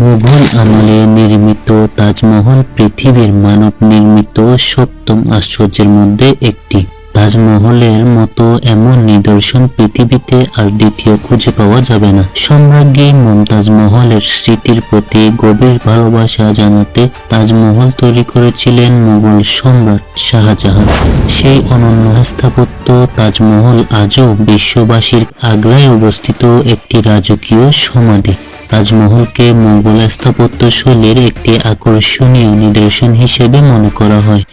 মুঘল আমলে নির্মিত তাজমহল পৃথিবীর মানব নির্মিত সপ্তম আশ্চর্যের মধ্যে একটি। তাজমহলের মতো এমন নিদর্শন পৃথিবীতে আর দ্বিতীয় খুঁজে পাওয়া যাবে না। সম্রাজ্ঞী মমতাজ মহলের স্মৃতির প্রতি গভীর ভালোবাসা জানাতে তাজমহল তৈরি করেছিলেন মুঘল সম্রাট শাহজাহান। সেই অনন্য স্থাপত্য তাজমহল আজও বিশ্ববাসীর আগ্রায় অবস্থিত একটি রাজকীয় সমাধি। তাজমহলকে মোগল স্থাপত্য শৈলীর একটি আকর্ষণীয় নিদর্শন হিসেবে মনে করা হয়,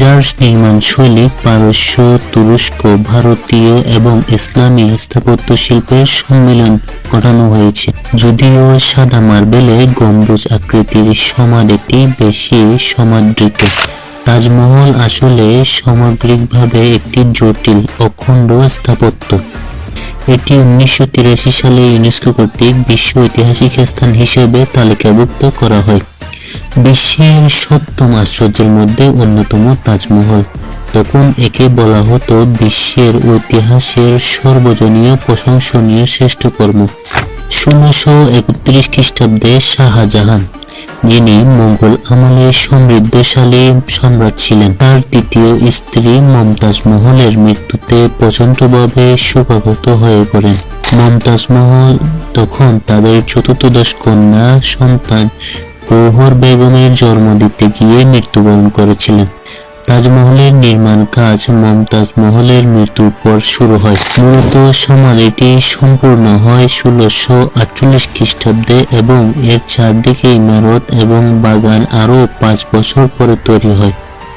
যার নির্মাণ শৈলী পারস্য, তুরস্ক, ভারতীয় এবং ইসলামী স্থাপত্য শিল্পের সম্মিলন ঘটানো হয়েছে। যদিও সাদা মার্বেলে গম্বুজ আকৃতির সমাধিটি বেশি সমাদৃত। তাজমহল আসলে সামগ্রিকভাবে একটি জটিল, অখণ্ড স্থাপত্য। এটি উনিশশো তিরাশি সালে ইউনেস্কো কর্তৃক বিশ্ব ঐতিহাসিক স্থান হিসেবে তালিকাভুক্ত করা হয়। বিশ্বের সপ্তম আশ্চর্যের মধ্যে অন্যতম তাজমহল। তখন একে বলা হতো বিশ্বের ঐতিহাসের সর্বজনীয় প্রশংসনীয় শ্রেষ্ঠ কর্ম। ষোলোশো একত্রিশ খ্রিস্টাব্দে শাহজাহান, যিনি মোগল আমলে সমৃদ্ধশালী সম্রাট ছিলেন। তার তৃতীয় স্ত্রী মমতাজ মহলের মৃত্যুতে প্রচণ্ডভাবে শোকাগত হয়ে পড়েন। মমতাজ মহল তখন তাদের চতুর্দশ কন্যা সন্তান গৌহর বেগমের জন্ম দিতে গিয়ে মৃত্যুবরণ করেছিলেন। তাজমহলের নির্মাণ কাজ মমতাজ মহলের মৃত্যুর পর শুরু হয়। মূলত সমাধিটি সম্পূর্ণ হয় ষোলোশো আটচল্লিশ খ্রিস্টাব্দে এবং এর চারদিকে ইমারত এবং বাগান আরও পাঁচ বছর পরে তৈরি হয়।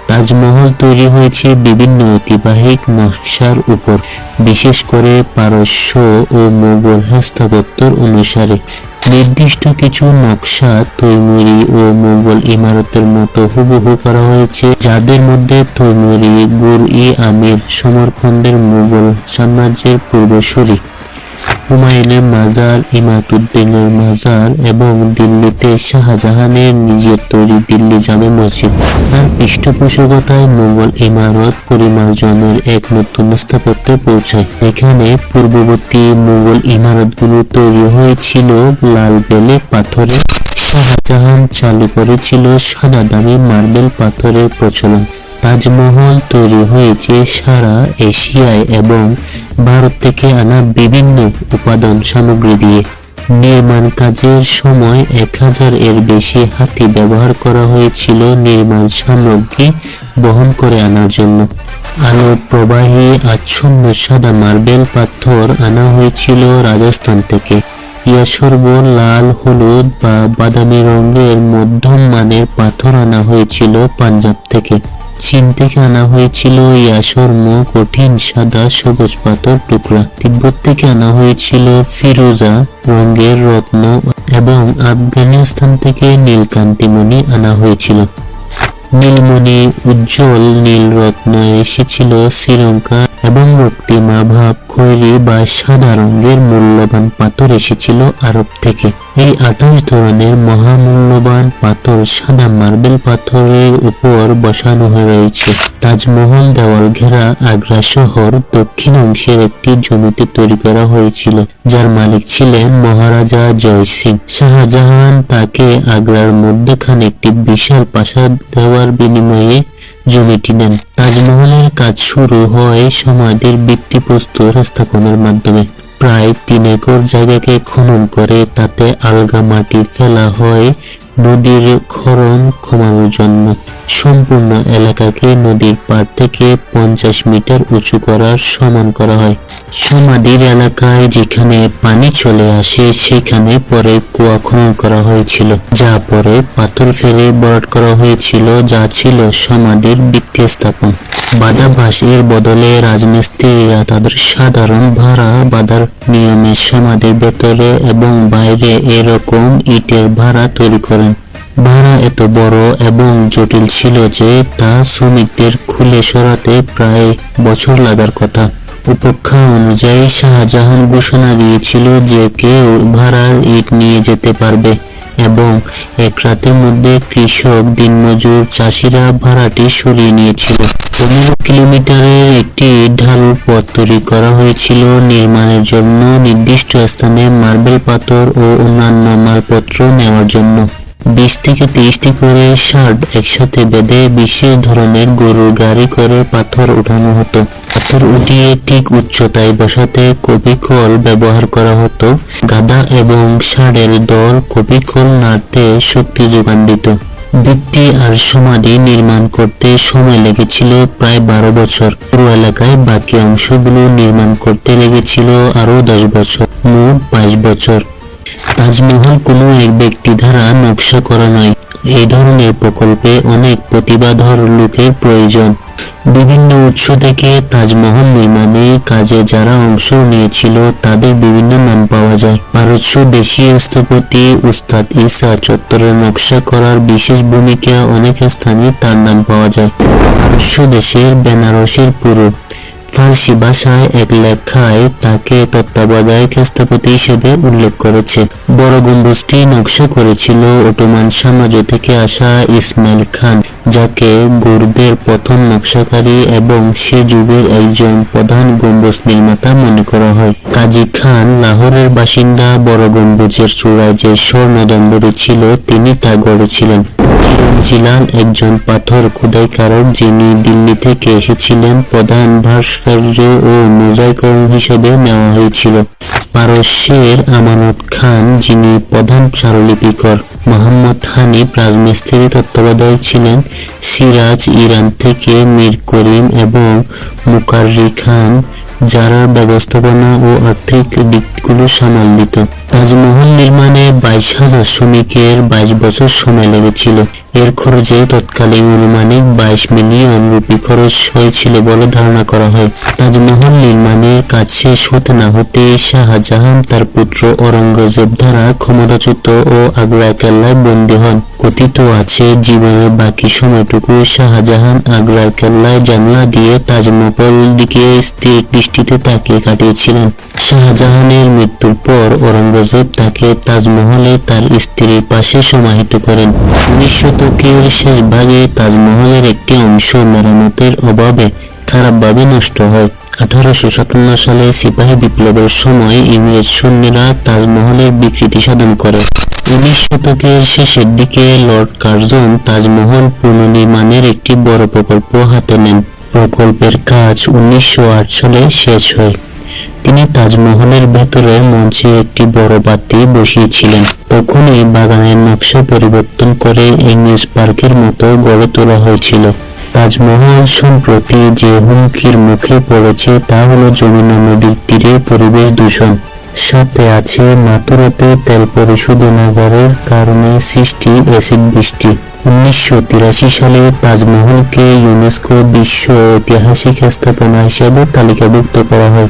তাজমহল তৈরি হয়েছে বিভিন্ন ঐতিবাহিক নকশার উপর, বিশেষ করে পারস্য ও মোগল স্থাপত্যর অনুসারে। নির্দিষ্ট কিছু নকশা তৈমুরি ও মোগল ইমারতের মতো হুবহু করা হয়েছে, যাদের মধ্যে তৈমুরি গুর ই আমির সমরখন্দের মোগল সাম্রাজ্যের পূর্বসূরি। হুমায়ুনের মাজার ইমাতুদ্দিনের মাজার এবং দিল্লিতে শাহজাহানের নিজের তৈরি দিল্লি জামে মসজিদ। তার পৃষ্ঠপোষকতায় মোগল ইমারত পরিমার্জনের এক নতুন স্থাপত্যে পৌঁছায়। এখানে পূর্ববর্তী মোগল ইমারতগুলো তৈরি হয়েছিল লাল বেলে পাথরে। শাহজাহান চালু করেছিল সাদা দামি মার্বেল পাথরের প্রচলন। তাজমহল তৈরি হয়েছে সারা এশিয়ায় এবং ভারত থেকে আনা বিভিন্ন উপাদান সামগ্রী দিয়ে নির্মাণ কাজের সময় এক হাজার এর বেশি হাতি ব্যবহার করা হয়েছিল নির্মাণ সামগ্রী বহন করে আনার জন্য। আলোর প্রবাহী আচ্ছন্ন সাদা মার্বেল পাথর আনা হয়েছিল রাজস্থান থেকে। ইয়াসর্ব লাল, হলুদ বা বাদামি রঙের মধ্যম মানের পাথর আনা হয়েছিল পাঞ্জাব থেকে। চীন থেকে আনা হয়েছিল ইয়াসর্ম কঠিন সাদা সবুজ পাথর টুকরা। তিব্বত থেকে আনা হয়েছিল ফিরোজা রঙের রত্ন এবং আফগানিস্তান থেকে নীলকান্তিমণি আনা হয়েছিল। নীলমণি উজ্জ্বল নীল রত্ন এসেছিল শ্রীলঙ্কা এবং রক্তিমা ভাব খৈরি বা সাদা রঙের মূল্যবান পাথর এসেছিল আরব থেকে। এই আঠাশ ধরনের মহামূল্যবান পাথর সাদা মার্বেল পাথরের উপর বসানো হয়ে রয়েছে। তাজমহল, দেওয়াল ঘেরা আগ্রা শহর দক্ষিণ অংশের একটি জমিতে তৈরি করা হয়েছিল, যার মালিক ছিলেন মহারাজা জয় সিং। শাহজাহান তাকে আগ্রার মধ্যখানে একটি বিশাল প্রাসাদ দেওয়ার বিনিময়ে জমিটি নেন। তাজমহলের কাজ শুরু হয় সমাধির ভিত্তিপ্রস্তর স্থাপনের মাধ্যমে। প্রায় তিন একর জায়গাকে খনন করে তাতে আলগা মাটি ফেলা হয়, নদীর খরণ কমানোর জন্য। সম্পূর্ণ এলাকাকে নদীর পাড় থেকে পঞ্চাশ মিটার উঁচু করার সমান করা হয়। সমাধির এলাকায় যেখানে পানি চলে আসে, সেখানে পরে কুয়া খনন করা হয়েছিল, যা পরে পাথর ফেলে বরাট করা হয়েছিল, যা ছিল সমাধির ভিত্তি স্থাপন বাঁশের বদলে রাজমিস্ত্রিরা তাদের সাধারণ ভাড়া বাঁধার নিয়মে সমাধির ভেতরে এবং বাইরে এরকম ইটের ভাড়া তৈরি করেন। ভাড়া এত বড় এবং জটিল ছিল যে তা শ্রমিকদের খুলে সরাতে প্রায় বছর লাগার কথা। উপেক্ষা অনুযায়ী শাহজাহান ঘোষণা দিয়েছিল যে কেউ ভাড়ার ইট নিয়ে যেতে পারবে। এবং এক রাতের মধ্যে কৃষক দিনমজুর চাষিরা ভাড়াটি সরিয়ে নিয়েছিল। পনেরো কিলোমিটারের একটি ঢালু পথ তৈরি করা হয়েছিল। নির্মাণের জন্য নির্দিষ্ট স্থানে মার্বেল পাথর ও অন্যান্য মালপত্র নেওয়ার জন্য। বিশ থেকে তিরিশটি করে শার্ট একসাথে বেঁধে বিশেষ ধরনের গরুর গাড়ি করে পাথর উঠানো হতো। পাথর উঠিয়ে ঠিক উচ্চতায় বসাতে কপিকল ব্যবহার করা হতো। গাদা এবং ষাঁড়ের দল কপিকল নাড়তে শক্তি যোগান দিত। ভিত্তি আর সমাধি নির্মাণ করতে সময় লেগেছিল প্রায় বারো বছর। পুরো এলাকায় বাকি অংশগুলো নির্মাণ করতে লেগেছিল আরও দশ বছর, মোট বাইশ বছর। তাজমহল কোনো এক ব্যক্তি দ্বারা নকশা করা নয়। এই ধরনের প্রকল্পে অনেক প্রতিভাধর লোকের প্রয়োজন। বিভিন্ন উৎস থেকে তাজমহল নির্মাণে কাজে যারা অংশ নিয়েছিল, তাদের বিভিন্ন নাম পাওয়া যায়। পারস্য দেশীয় স্থপতি উস্তাদ ইসা চত্বরের নকশা করার বিশেষ ভূমিকা অনেক স্থানে তার নাম পাওয়া যায়। পারস্য দেশের বেনারসের পুরো। ফার্সি ভাষায় এক লেখায় তাকে তত্ত্বাবধায়ক স্থপতি হিসেবে উল্লেখ করেছে। বড় গম্বুজটি নকশা করেছিল ওটোমান সাম্রাজ্য থেকে আসা ইসমাইল খান, যাকে গুরদের প্রথম নকশাকারী এবং সে যুগের একজন প্রধান গম্বুজ নির্মাতা মনে করা হয়। কাজী খান লাহোরের বাসিন্দা বড় গম্বুজের চূড়ায় যে স্বর্ণদণ্ডটি ছিল, তিনি তা গড়েছিলেন। চিরঞ্জিলাল একজন পাথর খোদাইকারক যিনি দিল্লি থেকে এসেছিলেন প্রধান ভাস্কর্য ও মোজাইকরণ হিসেবে নেওয়া হয়েছিল। পারস্যের আমানত খান যিনি প্রধান চারুলিপিকর মোহাম্মদ হানিফ রাজমিস্ত্রি তত্ত্বাবধায়ক ছিলেন, সিরাজ ইরান থেকে মীর করিম এবং মুকাররি খান যারা ব্যবস্থাপনা ও আর্থিক দিকগুলো সামাল দিত। তাজমহল নির্মাণে বাইশ হাজার শ্রমিকের বাইশ বছর সময় লেগেছিল। এর খরচে তৎকালীন আনুমানিক বাইশ মিলিয়ন রুপি খরচ হয়েছিল বলে ধারণা করা হয়। তাজমহল নির্মাণের কাজ শেষ হতে না হতে শাহজাহান তার পুত্র অরঙ্গজেব দ্বারা ক্ষমতাচ্যুত ও আগ্রা কেল্লায় বন্দী হন। কথিত আছে, জীবনের বাকি সময়টুকু শাহজাহান আগ্রার কেল্লায় জানলা দিয়ে তাজমহল দিকে স্থির দৃষ্টিতে তাকিয়ে কাটিয়েছিলেন। শাহজাহানের মৃত্যুর পর ঔরঙ্গজেব তাকে তাজমহলে তার স্ত্রীর পাশে সমাহিত করেন। উনিশ শতকের শেষ ভাগে তাজমহলের একটি অংশ মেরামতের অভাবে খারাপভাবে নষ্ট হয়। আঠারোশো সাতান্ন সালে সিপাহী বিপ্লবের সময় ইংরেজ সৈন্যরা তাজমহলের বিকৃতি সাধন করে। উনিশ শতকের শেষের দিকে লর্ড কার্জন তাজমহল পুনর্নির্মাণের একটি বড় প্রকল্প হাতে নেন। প্রকল্পের কাজ উনিশশো আট সালে শেষ হয়। তিনি তাজমহলের ভেতরে মঞ্চে একটি বড় বাতি বসিয়েছিলেন। তখনই বাগানের নকশা পরিবর্তন করে ইংলিশ পার্কের মতো গড়ে তোলা হয়েছিল। তাজমহল সম্প্রতি যে হুমকির মুখে পড়েছে তা হলো যমুনা নদীর তীরে পরিবেশ দূষণ। সাথে আছে মাতুরাতে তেল পরিশোধনাগারের কারণে সৃষ্টি অ্যাসিড বৃষ্টি। উনিশশো তিরাশি সালে তাজমহলকে ইউনেস্কো বিশ্ব ঐতিহাসিক স্থাপনা হিসেবে তালিকাভুক্ত করা হয়।